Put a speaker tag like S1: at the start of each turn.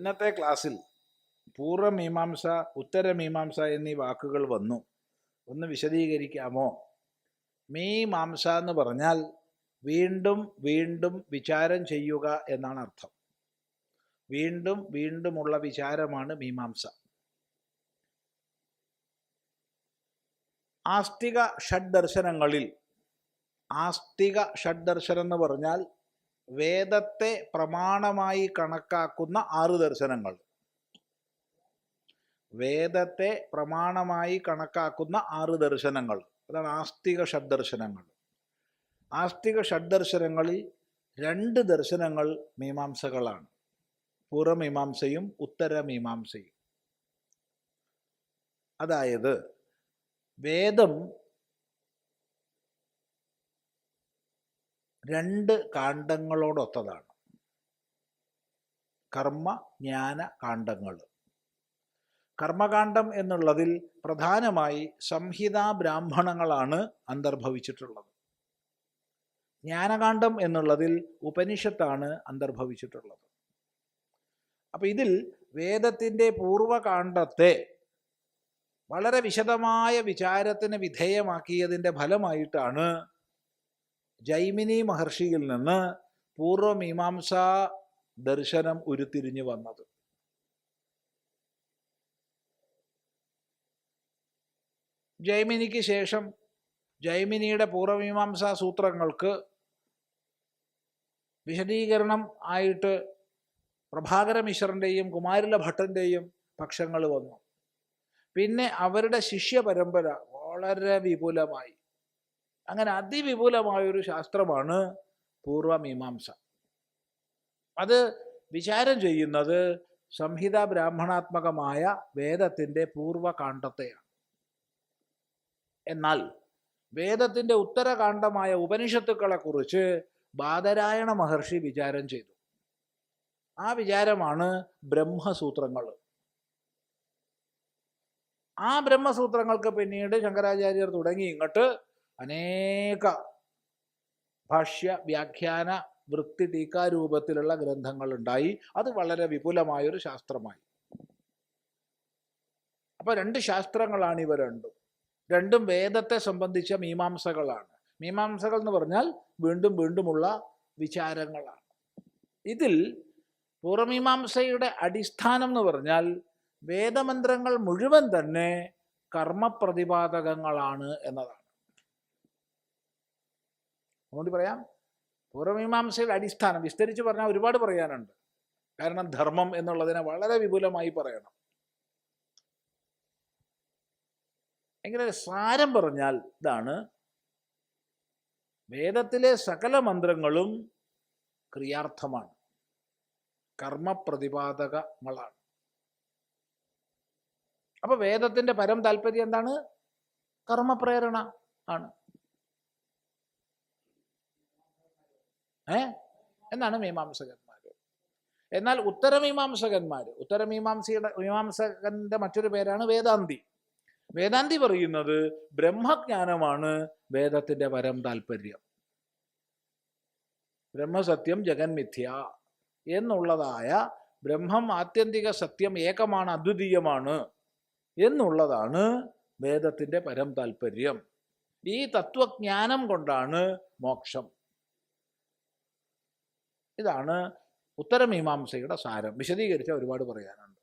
S1: ഇന്നത്തെ ക്ലാസ്സിൽ പൂർവമീമാംസ ഉത്തരമീമാംസ എന്നീ വാക്കുകൾ വന്നു. ഒന്ന് വിശദീകരിക്കാമോ? മീമാംസ എന്ന് പറഞ്ഞാൽ വീണ്ടും വീണ്ടും വിചാരം ചെയ്യുക എന്നാണ് അർത്ഥം. വീണ്ടും വീണ്ടുമുള്ള വിചാരമാണ് മീമാംസ. ആസ്തിക ഷഡ്ദർശനങ്ങളിൽ ആസ്തിക ഷഡ്ദർശനം എന്ന് പറഞ്ഞാൽ വേദത്തെ പ്രമാണമായി കണക്കാക്കുന്ന ആറ് ദർശനങ്ങൾ. വേദത്തെ പ്രമാണമായി കണക്കാക്കുന്ന ആറ് ദർശനങ്ങൾ. അതാണ് ആസ്തിക ഷഡ്ദർശനങ്ങൾ. ആസ്തിക ഷഡ്ദർശനങ്ങളിൽ രണ്ട് ദർശനങ്ങൾ മീമാംസകളാണ്. പൂർവമീമാംസയും ഉത്തരമീമാംസയും. അതായത് വേദം രണ്ട് കാണ്ഡങ്ങളോടൊത്തതാണ്. കർമ്മ ജ്ഞാന കാണ്ഡങ്ങൾ. കർമ്മകാന്ഡം എന്നുള്ളതിൽ പ്രധാനമായി സംഹിതാ ബ്രാഹ്മണങ്ങളാണ് അന്തർഭവിച്ചിട്ടുള്ളത്. ജ്ഞാനകാന്ഡം എന്നുള്ളതിൽ ഉപനിഷത്താണ് അന്തർഭവിച്ചിട്ടുള്ളത്. അപ്പൊ ഇതിൽ വേദത്തിന്റെ പൂർവകാന്ഡത്തെ വളരെ വിശദമായ വിചാരത്തിന് വിധേയമാക്കിയതിന്റെ ഫലമായിട്ടാണ് ജൈമിനി മഹർഷിയിൽ നിന്ന് പൂർവമീമാംസ ദർശനം ഉരുത്തിരിഞ്ഞു വന്നത്. ജൈമിനിക്ക് ശേഷം ജൈമിനിയുടെ പൂർവമീമാംസാ സൂത്രങ്ങൾക്ക് വിശദീകരണം ആയിട്ട് പ്രഭാകര മിശ്രന്റെയും കുമാരില ഭട്ടന്റെയും പക്ഷങ്ങൾ വന്നു. പിന്നെ അവരുടെ ശിഷ്യ പരമ്പര വളരെ വിപുലമായി. അങ്ങനെ അതിവിപുലമായൊരു ശാസ്ത്രമാണ് പൂർവമീമാംസ. അത് വിചാരം ചെയ്യുന്നത് സംഹിത ബ്രാഹ്മണാത്മകമായ വേദത്തിന്റെ പൂർവകാണ്ഡത്തെയാണ് എന്നാൽ വേദത്തിന്റെ ഉത്തരകാണ്ഡമായ ഉപനിഷത്തുക്കളെ കുറിച്ച് ബാദരായണ മഹർഷി വിചാരം ചെയ്തു. ആ വിചാരമാണ് ബ്രഹ്മസൂത്രങ്ങൾ. ആ ബ്രഹ്മസൂത്രങ്ങൾക്ക് പിന്നീട് ശങ്കരാചാര്യർ തുടങ്ങി ഇങ്ങോട്ട് അനേക ഭാഷ്യ വ്യാഖ്യാന വൃത്തി ടീക്കാരൂപത്തിലുള്ള ഗ്രന്ഥങ്ങൾ ഉണ്ടായി അത് വളരെ വിപുലമായൊരു ശാസ്ത്രമായി. അപ്പൊ രണ്ട് ശാസ്ത്രങ്ങളാണ് ഇവ രണ്ടും. രണ്ടും വേദത്തെ സംബന്ധിച്ച മീമാംസകളാണ്. മീമാംസകൾ എന്ന് പറഞ്ഞാൽ വീണ്ടും വീണ്ടുമുള്ള വിചാരങ്ങളാണ്. ഇതിൽ പൂർവമീമാംസയുടെ അടിസ്ഥാനം എന്ന് പറഞ്ഞാൽ വേദമന്ത്രങ്ങൾ മുഴുവൻ തന്നെ കർമ്മപ്രതിപാദകങ്ങളാണ് എന്നതാണ്. അതുകൊണ്ട് പറയാം. പൂർവമീമാംസയുടെ അടിസ്ഥാനം വിസ്തരിച്ച് പറഞ്ഞാൽ ഒരുപാട് പറയാനുണ്ട്. കാരണം ധർമ്മം എന്നുള്ളതിനെ വളരെ വിപുലമായി പറയണം. എങ്ങനെ സാരം പറഞ്ഞാൽ ഇതാണ്. വേദത്തിലെ സകല മന്ത്രങ്ങളും ക്രിയാർത്ഥമാണ്. കർമ്മപ്രതിപാദകങ്ങളാണ്. അപ്പൊ വേദത്തിന്റെ പരം താല്പര്യം എന്താണ്? കർമ്മപ്രേരണ ആണ്. ഏ? എന്നാണ് മീമാംസകന്മാർ എന്നാൽ ഉത്തരമീമാംസകന്മാർ ഉത്തരമീമാംസയുടെ മീമാംസകന്റെ മറ്റൊരു പേരാണ് വേദാന്തി. വേദാന്തി പറയുന്നത് ബ്രഹ്മജ്ഞാനമാണ് വേദത്തിന്റെ പരം താല്പര്യം ബ്രഹ്മസത്യം ജഗന്മിഥ്യ എന്നുള്ളതായ ബ്രഹ്മം ആത്യന്തിക സത്യം ഏകമാണ് അദ്വിതീയമാണ് എന്നുള്ളതാണ് വേദത്തിന്റെ പരം താല്പര്യം ഈ തത്വജ്ഞാനം കൊണ്ടാണ് മോക്ഷം. ഇതാണ് ഉത്തരമീമാംസയുടെ സാരം. വിശദീകരിച്ച ഒരുപാട് പറയാനുണ്ട്.